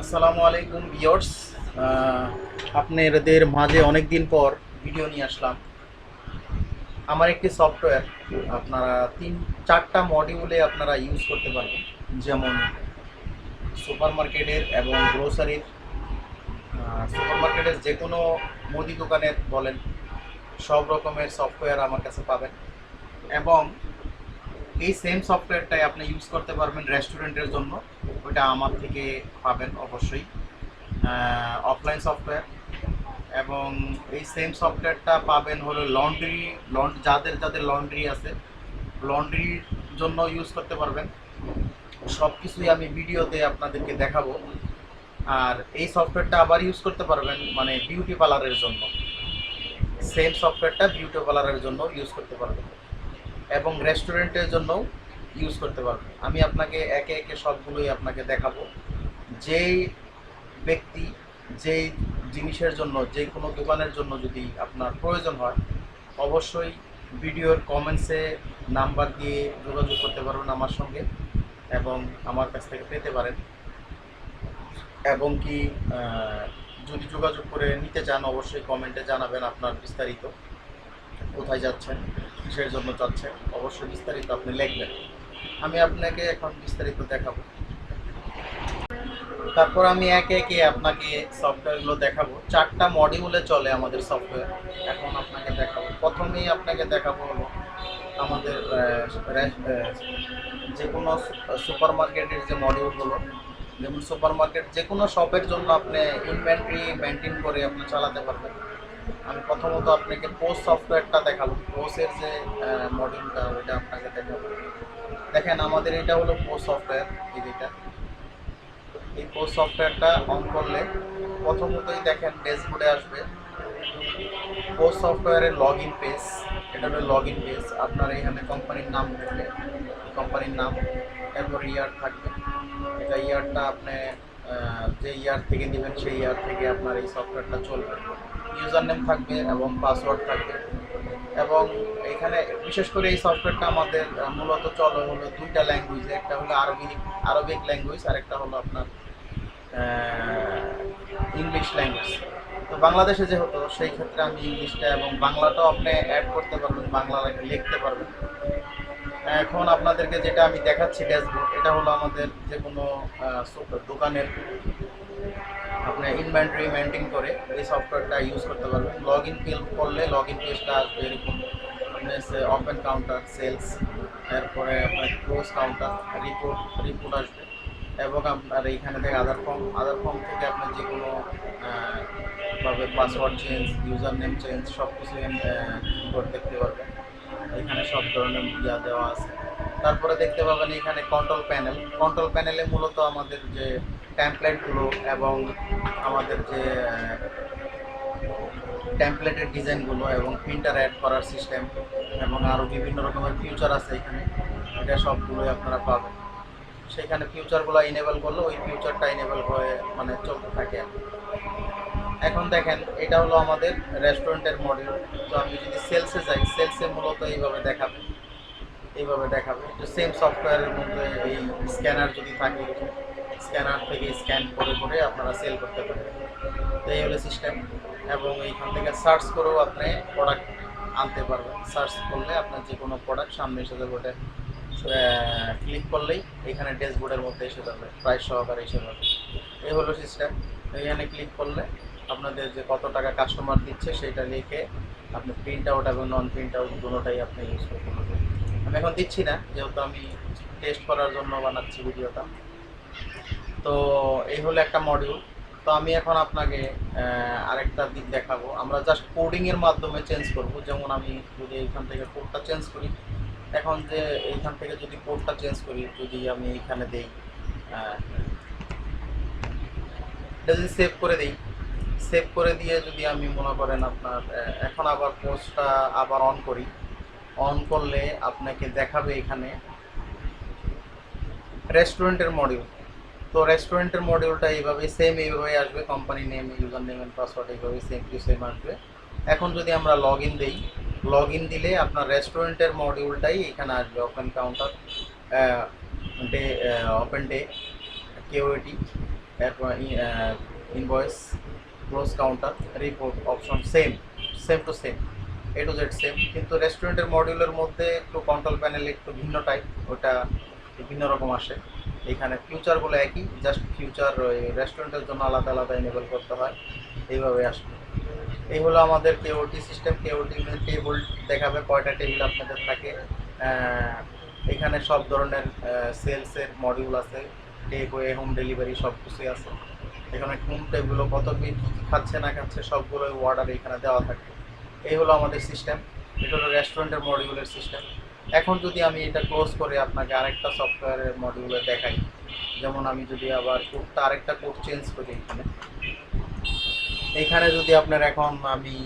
আসসালামু আলাইকুম ভিউয়ার্স। আপনাদের মাঝে অনেক দিন পর ভিডিও নিয়ে আসলাম। আমার একটি সফটওয়্যার, আপনারা তিন, চারটা মডিউলে আপনারা ইউজ করতে পারবেন। যেমন সুপার মার্কেটের এবং গ্রোসারির সুপার মার্কেটের যে কোনো মুদি দোকানের বলেন, সব রকমের সফটওয়্যার আমার কাছে পাবেন। এবং এই সেম সফটওয়্যারটাই আপনি ইউজ করতে পারবেন রেস্টুরেন্টের জন্য। ওটা আমার থেকে পাবেন অবশ্যই। অফলাইন সফটওয়্যার এবং এই সেম সফটওয়্যারটা পাবেন হলো লন্ড্রি লন্ড যাদের যাদের লন্ড্রি আছে লন্ড্রির জন্য ইউজ করতে পারবেন। সব কিছুই আমি ভিডিওতে আপনাদেরকে দেখাবো। আর এই সফটওয়্যারটা আবার ইউজ করতে পারবেন মানে বিউটি পার্লারের জন্য। সেম সফটওয়্যারটা বিউটি পার্লারের জন্য ইউজ করতে পারবেন। এবং রেস্টুরেন্টের জন্য ইউজ করতে পারবেন আমি আপনাকে একে একে সবগুলোই আপনাকে দেখাবো। যেই ব্যক্তি, যেই জিনিসের জন্য যে কোনো দোকানের জন্য যদি আপনার প্রয়োজন হয়, অবশ্যই ভিডিওর কমেন্টসে নাম্বার দিয়ে যোগাযোগ করতে পারবেন আমার সঙ্গে এবং আমার কাছ থেকে পেতে পারেন। এবং কি যদি যোগাযোগ করে নিতে চান, অবশ্যই কমেন্টে জানাবেন আপনার বিস্তারিত। কোথায় যাচ্ছেন, কিসের জন্য যাচ্ছেন, অবশ্যই বিস্তারিত আপনি লিখবেন। আমি আপনাকে এখন বিস্তারিত দেখাবো। তারপর আমি একে একে আপনাকে সফটওয়্যারগুলো দেখাবো। চারটা মডিউলে চলে আমাদের সফটওয়্যার এখন আপনাকে দেখাবো। প্রথমেই আপনাকে দেখাবো হলো আমাদের যে কোনো সুপার মার্কেটের যে মডিউলগুলো যেমন সুপার মার্কেট যে কোনো শপের জন্য আপনি ইনভেন্টরি মেনটেন করে আপনি চালাতে পারবেন। আমি প্রথমত আপনাকে পোস্ট সফটওয়্যারটা দেখাবো। পোস্টের যে মডিউলটা ওইটা আপনাকে দেখাবো। দেখেন, আমাদের এটা হলো পোস্ট সফটওয়্যার এই যেটা এই পোস্ট সফটওয়্যারটা অন করলে প্রথমতই দেখেন ড্যাশবোর্ডে আসবে। পোস্ট সফটওয়্যারের লগ ইন পেজ এটা হলো লগ ইন পেজ আপনার এখানে কোম্পানির নাম থাকবে। কোম্পানির নাম এরপর ইয়ার থাকবে। এটা ইয়ারটা আপনি যে ইয়ার থেকে নেবেন সেই ইয়ার থেকে আপনার এই সফটওয়্যারটা চলবে। ইউজার নেম থাকবে এবং পাসওয়ার্ড থাকবে। এবং এখানে বিশেষ করে এই সফটওয়্যারটা আমাদের মূলত চলে হলো দুইটা ল্যাঙ্গুয়েজে একটা হলো আরবিক আরবিক ল্যাঙ্গুয়েজ আর একটা হলো আপনার ইংলিশ ল্যাঙ্গুয়েজ তো বাংলাদেশে যেহেতু, সেই ক্ষেত্রে আমি ইংলিশটা এবং বাংলাটাও আপনি অ্যাড করতে পারবেন, বাংলা লিখতে পারবেন। এখন আপনাদেরকে যেটা আমি দেখাচ্ছি ড্যাশবোর্ড এটা হলো আমাদের যে কোনো দোকানের ইনভেন্টরি মেনটেন করে এই সফটওয়্যারটা ইউজ করতে পারবেন লগ ইন ফিল করলে লগ ইন পেজটা আসবে এরকম। ওপেন কাউন্টার সেলস এরপরে আপনার ক্লোজ কাউন্টার রিপোর্ট রিপোর্ট আসবে। এবং আপনার এইখানে থেকে আধার ফর্ম আধার ফর্ম থেকে আপনার যে কোনো ভাবে password change user name change সব কিছু দেখতে পারবেন এখানে সব ধরনের ইয়া দেওয়া আছে। তারপরে দেখতে পাবেন এখানে কন্ট্রোল প্যানেল কন্ট্রোল প্যানেলে মূলত আমাদের যে ট্যাম্পলেটগুলো এবং আমাদের যে ট্যাম্পলেটের ডিজাইনগুলো এবং প্রিন্টার অ্যাড করার সিস্টেম এবং আরও বিভিন্ন রকমের ফিউচার আছে এখানে, এটা সবগুলোই আপনারা পাবেন। সেখানে ফিউচারগুলো ইনেবল করলে ওই ফিউচারটা ইনেবল হয়ে মানে চলতে থাকে এখন দেখেন, এটা হলো আমাদের রেস্টুরেন্টের মডেল তো আমি যদি সেলসে যাই সেলসে মূলত এইভাবে দেখাবে। এইভাবে দেখাবে। সেম সফটওয়্যারের মধ্যে এই স্ক্যানার যদি থাকে স্ক্যানার থেকে স্ক্যান করে করে আপনারা সেল করতে পারবেন তো এই হলো সিস্টেম এবং এইখান থেকে সার্চ করেও আপনি প্রোডাক্ট আনতে পারবেন। সার্চ করলে আপনার যে কোনো প্রোডাক্ট সামনে এসে যাবে ক্লিক করলেই এখানে ড্যাশবোর্ডের মধ্যে এসে যাবে প্রাইস সহকারে এসে যাবে। এই হলো সিস্টেম এখানে ক্লিক করলে আপনাদের যে কত টাকা কাস্টমার দিচ্ছে সেটা লিখে আপনি প্রিন্ট আউট এবং নন প্রিন্ট আউট দুটোটাই আপনি ইউজ করতে পারবেন। আমি এখন দিচ্ছি না, যেহেতু আমি টেস্ট করার জন্য বানাচ্ছি ভিডিওটা। তো এই হলো একটা মডিউল তো আমি এখন আপনাকে আরেকটা দিক দেখাবো। আমরা জাস্ট কোডিংয়ের মাধ্যমে চেঞ্জ করব। যেমন আমি যদি এইখান থেকে কোডটা চেঞ্জ করি, এখন যে এইখান থেকে যদি কোডটা চেঞ্জ করি, যদি আমি এখানে দেই যদি সেভ করে দিই সেভ করে দিয়ে যদি আমি মনে করেন আপনার এখন আবার পোস্টটা আবার অন করি। অন করলে আপনাকে দেখাবে এখানে রেস্টুরেন্টের মডিউল তো রেস্টুরেন্টের মডিউলটা এইভাবে সেম এইভাবে আসবে company name user name and password এইভাবে সেম টু সেম আসবে। এখন যদি আমরা লগ ইন দিই লগ ইন দিলে আপনার রেস্টুরেন্টের মডিউলটাই এখানে আসবে open counter day open day এরপর invoice close counter report option same same to same A to Z same কিন্তু রেস্টুরেন্টের মডিউলের মধ্যে একটু কন্ট্রোল প্যানেল একটু ভিন্ন টাইপ ওটা ভিন্ন রকম আসে। এখানে ফিউচারগুলো একই জাস্ট ফিউচার রেস্টুরেন্টের জন্য আলাদা আলাদা এনেবল করতে হয়। এইভাবে আসবে। এই হলো আমাদের কেওটি সিস্টেম কেওটি টেবিল দেখাবে, কয়টা টেবিল আপনাদের থাকে। এখানে সব ধরনের সেলসের মডিউল আছে। টেক ওয়ে হোম ডেলিভারি সব কিছুই আছে। এখানে কোন টেবিলও কত কি খাচ্ছে, না খাচ্ছে সবগুলো অর্ডার এখানে দেওয়া থাকে। এই হলো আমাদের সিস্টেম এটা হলো রেস্টুরেন্টের মডিউলের সিস্টেম এখন যদি আমি এটা ক্লোজ করে আপনাকে আরেকটা সফটওয়্যারের মডিউলে দেখাই, যেমন আমি যদি আবার কোডটা আরেকটা কোড চেঞ্জ করি এখানে। এইখানে যদি আপনার এখন আমি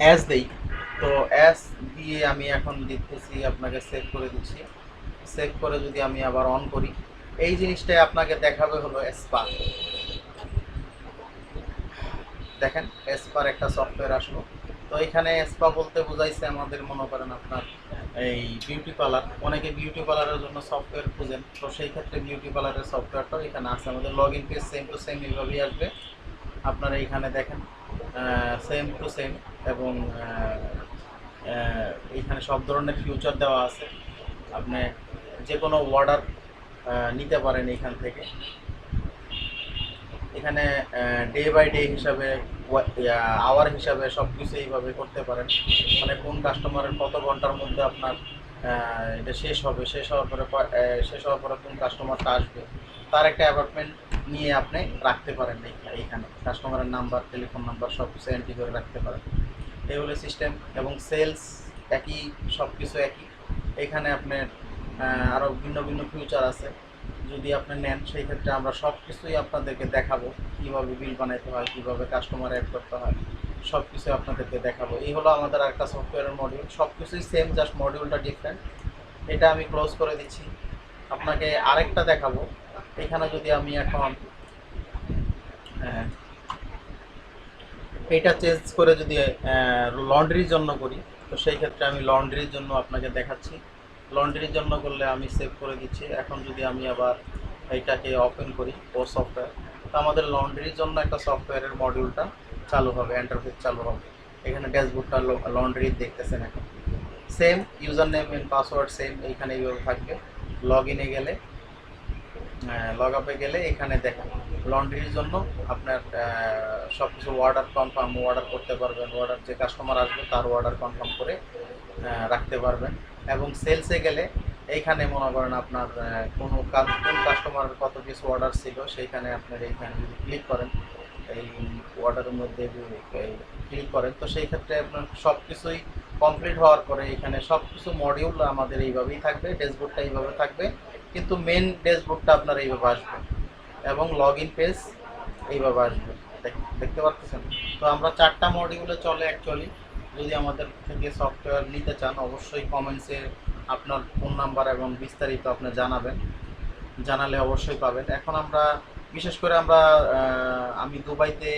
অ্যাস দেই, তো অ্যাস দিয়ে আমি এখন দিতেছি, আপনাকে সেভ করে দিচ্ছি। সেভ করে যদি আমি আবার অন করি, এই জিনিসটাই আপনাকে দেখাবে হলো এসপার দেখেন এসপার একটা সফটওয়্যার আসলো। তো এখানে এসপা বলতে বোঝাইছে আমাদের, মনে করেন আপনার, এই বিউটি পার্লার অনেকে বিউটি পার্লারের জন্য সফটওয়্যার খুঁজেন। তো সেই ক্ষেত্রে বিউটি পার্লারের সফটওয়্যারটাও এখানে আছে। আমাদের log in page same to same এইভাবেই আসবে। আপনারা এখানে দেখেন সেম টু সেম এবং এখানে সব ধরনের ফিউচার দেওয়া আছে। আপনি যে কোনো অর্ডার নিতে পারেন এখান থেকে। এখানে ডে বাই ডে হিসাবে আওয়ার হিসাবে সব কিছু এইভাবে করতে পারেন। মানে কোন কাস্টমারের কত ঘণ্টার মধ্যে আপনার এটা শেষ হবে, শেষ হওয়ার পরে শেষ হওয়ার পরে কোন কাস্টমারটা আসবে, তার একটা অ্যাপার্টমেন্ট নিয়ে আপনি রাখতে পারেন এই- এইখানে। কাস্টমারের নাম্বার টেলিফোন নাম্বার সব কিছু এন্ট্রি করে রাখতে পারেন। এই হলো সিস্টেম এবং সেলস একই সব কিছু একই। এখানে আপনার আরও ভিন্ন ভিন্ন ফিউচার আছে। যদি আপনি নেন সেই ক্ষেত্রে আমরা সব কিছুই আপনাদেরকে দেখাবো। কীভাবে বিল বানাইতে হয় কীভাবে কাস্টমার অ্যাড করতে হয় সব কিছু আপনাদেরকে দেখাবো। এই হলো আমাদের একটা সফটওয়্যারের মডিউল সব কিছুই সেম জাস্ট মডিউলটা ডিফারেন্ট এটা আমি ক্লোজ করে দিচ্ছি। আপনাকে আরেকটা দেখাবো। এখানে যদি আমি এখন আহ, এটা চেঞ্জ করে যদি লন্ড্রির জন্য করি তো সেই ক্ষেত্রে আমি লন্ড্রির জন্য আপনাকে দেখাচ্ছি। লন্ড্রির জন্য করলে আমি সেভ করে দিচ্ছি। এখন যদি আমি আবার এইটাকে ওপেন করি ও সফটওয়্যার তো আমাদের লন্ড্রির জন্য একটা সফটওয়্যারের মডিউলটা চালু হবে এন্টারফেস চালু হবে। এখানে ড্যাশবোর্ডটা লন্ড্রি দেখতেছেন এখন। Same user name and password same এইখানে এইভাবে থাকবে। লগ ইনে গেলে লগ আপে গেলে এখানে দেখেন, লন্ড্রির জন্য আপনার সব কিছু অর্ডার কনফার্ম অর্ডার করতে পারবেন অর্ডার যে কাস্টমার আসবে তার অর্ডার কনফার্ম করে রাখতে পারবেন। এবং সেলসে গেলে এইখানে মনে করেন আপনার কোনো কাজ- কোন কাস্টমারের কত কিছু অর্ডার ছিল, সেইখানে আপনার এইখানে যদি ক্লিক করেন, এই অর্ডারের মধ্যে ক্লিক করেন, তো সেই ক্ষেত্রে আপনার সব কিছুই কমপ্লিট হওয়ার পরে এখানে সব কিছু মডিউল আমাদের এইভাবেই থাকবে ড্যাশবোর্ডটা এইভাবে থাকবে, কিন্তু মেন ড্যাশবোর্ডটা আপনার এইভাবে আসবে এবং লগ ইন পেজ এইভাবে আসবে। দেখ- দেখতে পাচ্ছেন তো আমরা চারটা মডিউলে চলে অ্যাকচুয়ালি যদি আমাদের থেকে সফটওয়্যার নিতে চান, অবশ্যই কমেন্টসে আপনার ফোন নাম্বার এবং বিস্তারিত আপনি জানাবেন। জানালে অবশ্যই পাবেন। এখন আমরা, বিশেষ করে আমরা আমি দুবাইতে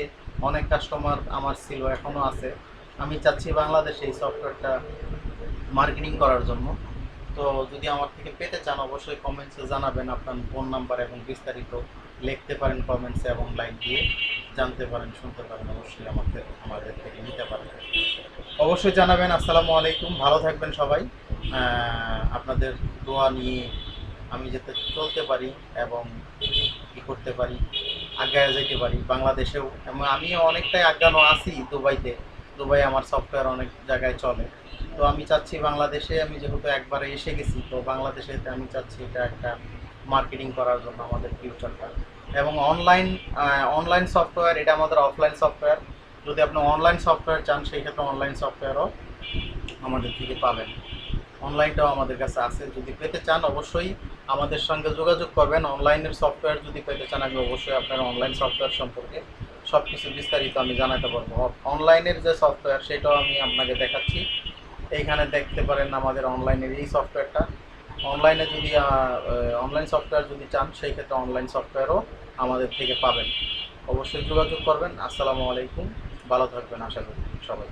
অনেক কাস্টমার আমার ছিল এখনও আছে। আমি চাচ্ছি বাংলাদেশে এই সফটওয়্যারটা মার্কেটিং করার জন্য। তো যদি আমার থেকে পেতে চান, অবশ্যই কমেন্টসে জানাবেন আপনার ফোন নাম্বার এবং বিস্তারিত। লিখতে পারেন কমেন্টসে এবং লাইক দিয়ে জানতে পারেন, শুনতে পারেন, অবশ্যই আমাদের আমাদের থেকে নিতে পারেন। অবশ্যই জানাবেন, আসসালামু আলাইকুম, ভালো থাকবেন সবাই। আপনাদের দোয়া নিয়ে আমি যাতে চলতে পারি এবং কী করতে পারি, আগায় যেতে পারি। বাংলাদেশেও, এবং আমিও অনেকটাই আজ্ঞানো আছি দুবাইতে। দুবাই আমার সফটওয়্যার অনেক জায়গায় চলে। তো আমি চাচ্ছি বাংলাদেশে, আমি যেহেতু একবারে এসে গেছি, তো বাংলাদেশে আমি চাচ্ছি এটা একটা মার্কেটিং করার জন্য আমাদের ফিউচারটা এবং অনলাইন অনলাইন সফটওয়্যার এটা আমাদের অফলাইন সফটওয়্যার যদি আপনি অনলাইন সফটওয়্যার চান, সেই ক্ষেত্রে অনলাইন সফটওয়্যারও আমাদের থেকে পাবেন। অনলাইনটাও আমাদের কাছে আছে। যদি পেতে চান, অবশ্যই আমাদের সঙ্গে যোগাযোগ করবেন। অনলাইনের সফটওয়্যার যদি পেতে চান, আমি অবশ্যই আপনার অনলাইন সফটওয়্যার সম্পর্কে সব কিছু বিস্তারিত আমি জানাতে পারব। অনলাইনের যে সফটওয়্যার সেটাও আমি আপনাকে দেখাচ্ছি। এইখানে দেখতে পারেন আমাদের অনলাইনের এই সফটওয়্যারটা অনলাইনে যদি অনলাইন সফটওয়্যার যদি চান, সেই ক্ষেত্রে অনলাইন সফটওয়্যারও আমাদের থেকে পাবেন। অবশ্যই যোগাযোগ করবেন। আসসালামু আলাইকুম। ভালো থাকবেন, আশা করি সবাই।